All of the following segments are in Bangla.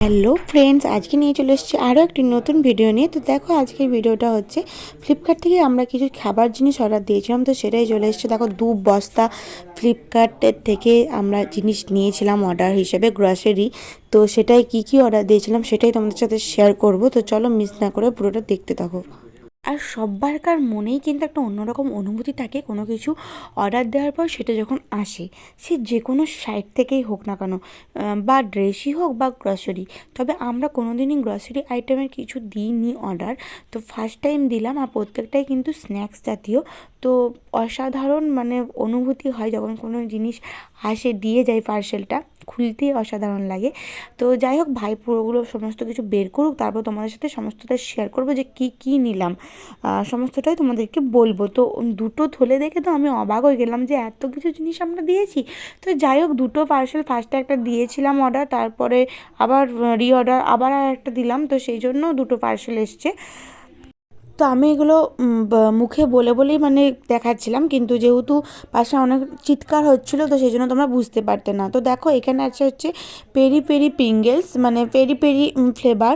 হ্যালো ফ্রেন্ডস, আজকে নিয়ে চলে এসেছি আরও একটি নতুন ভিডিও নিয়ে। তো দেখো, আজকের ভিডিওটা হচ্ছে ফ্লিপকার্ট থেকে আমরা কিছু খাবার জিনিস অর্ডার দিয়েছিলাম, তো সেটাই চলে এসছে। দেখো, দু বস্তা ফ্লিপকার্টের থেকে আমরা জিনিস নিয়েছিলাম অর্ডার হিসেবে গ্রসারি তো সেটাই কি কি অর্ডার দিয়েছিলাম সেটাই তোমাদের সাথে শেয়ার করব। তো চলো মিস না করে পুরোটা দেখতে থাকো। আর সব্বারকার মনেই কিন্তু একটা অন্যরকম অনুভূতি থাকে কোনো কিছু অর্ডার দেওয়ার পর সেটা যখন আসে, সে যে কোনো সাইট থেকেই হোক না কেন বা ড্রেসই হোক বা গ্রসারি তবে আমরা কোনো দিনই গ্রসারি আইটেমের কিছু দিইনি অর্ডার তো ফার্স্ট টাইম দিলাম আর প্রত্যেকটাই কিন্তু স্ন্যাক্স জাতীয়, তো অসাধারণ মানে অনুভূতি হয় যখন কোনো জিনিস আসে, দিয়ে যায় পার্সেলটা খুলতেই অসাধারণ লাগে। তো যাই হোক, ভাই পুরোগুলো সমস্ত কিছু বের করুক, তারপর তোমাদের সাথে সমস্তটা শেয়ার করব যে কি কি নিলাম। সমস্তটাই তোমাদেরকে বলব। তো দুটো থলে দেখে তো আমি অবাক হয়ে গেলাম যে এত কিছু জিনিস আমরা দিয়েছি। তো যাই হোক, দুটো পার্সেল ফার্স্টে একটা দিয়েছিলাম অর্ডার তারপরে আবার রি অর্ডার আবার আর একটা দিলাম। তো সেই জন্য দুটো পার্সেল এসছে। তো আমি এগুলো মুখে বলে বলেই মানে দেখাচ্ছিলাম। কিন্তু যেহেতু পাশে অনেক চিৎকার হচ্ছিল তো সেই জন্য তোমরা বুঝতে পারতে না। তো দেখো এখানে আছে হচ্ছে পেরি পেরি পিঙ্গেলস মানে পেরি পেরি ফ্লেভার।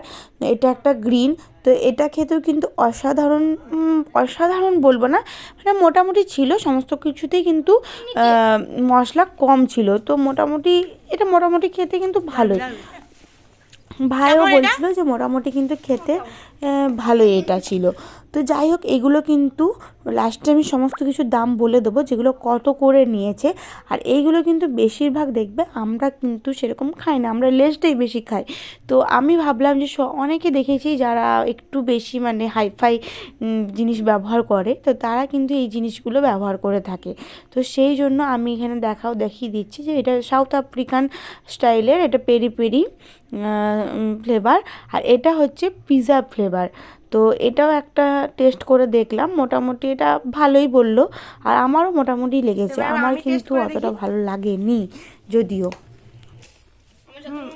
এটা একটা গ্রিন। তো এটা খেতেও কিন্তু অসাধারণ অসাধারণ বলব না। মানে মোটামুটি ছিল সমস্ত কিছুতেই কিন্তু মশলা কম ছিল। তো মোটামুটি এটা মোটামুটি খেতে কিন্তু ভালোই। ভাইও বলছিল যে মোটামুটি কিন্তু খেতে ভালোই এটা ছিল। তো যাই হোক, এগুলো কিন্তু লাস্টে আমি সমস্ত কিছু দাম বলে দেবো, যেগুলো কত করে নিয়েছে। আর এইগুলো কিন্তু বেশিরভাগ দেখবে, আমরা কিন্তু সেরকম খাই না, আমরা লেসটাই বেশি খাই। তো আমি ভাবলাম যে অনেকে দেখেছি যারা একটু বেশি মানে হাইফাই জিনিস ব্যবহার করে, তো তারা কিন্তু এই জিনিসগুলো ব্যবহার করে থাকে। তো সেই জন্য আমি এখানে দেখাও, দেখিয়ে দিচ্ছি যে এটা সাউথ আফ্রিকান স্টাইলের এটা পেরি পেরি ফ্লেভার আর এটা হচ্ছে পিৎজা ফ্লেভার তো এটাও একটা টেস্ট করে দেখলাম। মোটামুটি এটা ভালোই বলল। আর আমারও মোটামুটি লেগেছে। আমার কিন্তু অতটা ভালো লাগেনি যদিও।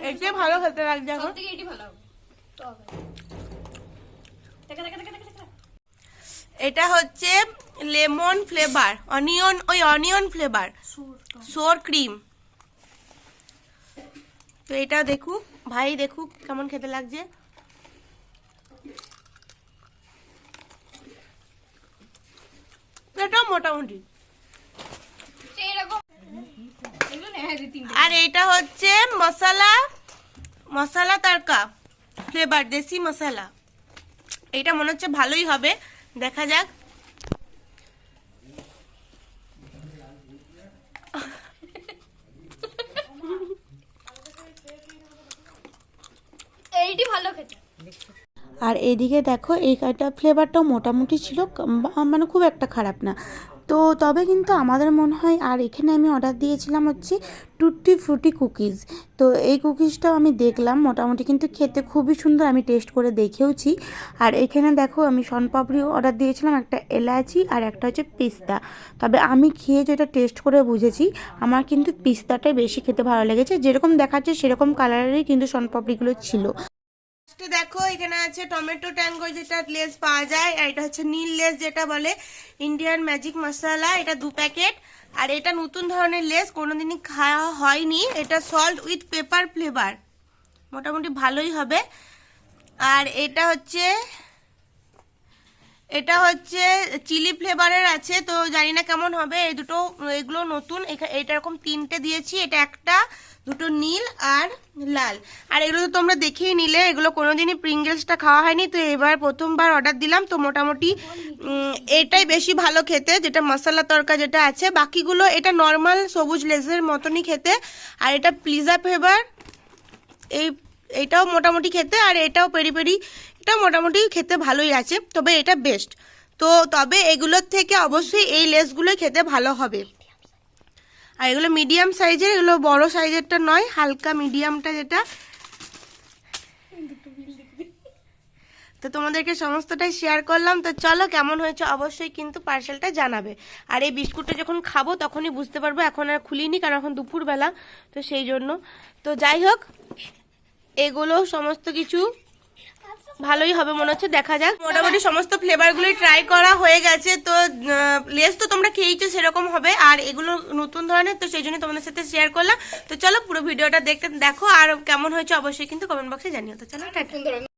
এটাই ভালো খেতে লাগছে এখন। এটা হচ্ছে লেমন ফ্লেভার। অনিয়ন ওই অনিয়ন ফ্লেভার। Sour cream. তো এটা দেখুক। ভাই দেখুক কেমন খেতে লাগছে। এটাও মোটামুটি আর এটা হচ্ছে মশলা মশলা তড়কা ফ্লেভার দেশি মশলা। এটা মনে হচ্ছে ভালোই হবে, দেখা যাক। এইটি ভালো খেতে। আর এদিকে দেখো, এই কাটা ফ্লেভারটাও মোটামুটি ছিল মানে খুব একটা খারাপ না। তো তবে কিন্তু আমাদের মনে হয়, আর এখানে আমি অর্ডার দিয়েছিলাম হচ্ছে টুটি ফ্রুটি কুকিজ তো এই কুকিজটাও আমি দেখলাম, মোটামুটি কিন্তু খেতে খুবই সুন্দর, আমি টেস্ট করে দেখেওছি। আর এখানে দেখো, আমি শনপাপড়ি অর্ডার দিয়েছিলাম, একটা এলাচি আর একটা হচ্ছে পিস্তা। তবে আমি খেয়ে যেটা টেস্ট করে বুঝেছি, আমার কিন্তু পিস্তাটাই বেশি খেতে ভালো লেগেছে। যেরকম দেখাচ্ছে, সেরকম কালারেরই কিন্তু শনপাপড়িগুলো ছিল। দেখো, এখানে আছে টমেটো ট্যাঙ্গো যেটা লেস পাওয়া যায়, আর এটা হচ্ছে নীল লেস যেটা বলে ইন্ডিয়ান ম্যাজিক মশলা এটা দু প্যাকেট। আর এটা নতুন ধরনের লেস, কোনোদিনই খাওয়া হয়নি, এটা সল্ট উইথ পেপার ফ্লেভার মোটামুটি ভালোই হবে। আর এটা হচ্ছে এটা হচ্ছে চিলি ফ্লেভারের আছে, তো জানি না কেমন হবে। এই দুটো, এগুলো নতুন এটা এরকম তিনটে দিয়েছি, এটা একটা, দুটো নীল আর লাল। আর এগুলো তো তোমরা দেখেই নিলে, এগুলো কোনোদিনই প্রিঙ্গেলসটা খাওয়া হয়নি, তো এবার প্রথমবার অর্ডার দিলাম, তো মোটামুটি এটাই বেশি ভালো খেতে, যেটা মশলা তরকা যেটা আছে। বাকিগুলো এটা নর্মাল সবুজ লেজের মতনই খেতে। আর এটা প্লিজা ফ্লেভার এই এটাও মোটামুটি খেতে আর এটাও পেরি পেরি, এটাও মোটামুটি খেতে ভালোই আছে, তবে এটা বেস্ট তো তবে এগুলোর থেকে অবশ্যই এই লেসগুলো খেতে ভালো হবে। আর এগুলো মিডিয়াম সাইজের এগুলো বড় সাইজেরটা নয়, হালকা মিডিয়ামটা যেটা। তো তোমাদেরকে সমস্তটাই শেয়ার করলাম, তো চলো কেমন হয়েছে অবশ্যই কিন্তু পার্সেলটা জানাবে। আর এই বিস্কুটটা যখন খাব তখনই বুঝতে পারব, এখন আর খুলিনি কারণ এখন দুপুরবেলা, তো সেই জন্য। তো যাই হোক এগুলো সমস্ত কিছু ভালোই হবে মনে হচ্ছে, দেখা যাক। মোটামুটি সমস্ত ফ্লেভারগুলোই ট্রাই করা হয়ে গেছে, তো লেস তো তোমরা খেয়েছো সেরকম হবে। আর এগুলো নতুন ধরনের, তো সেই জন্য তোমাদের সাথে শেয়ার করলাম। তো চলো পুরো ভিডিওটা দেখতে, দেখো আর কেমন হয়েছে অবশ্যই কিন্তু কমেন্ট বক্সে জানিও। তো চলো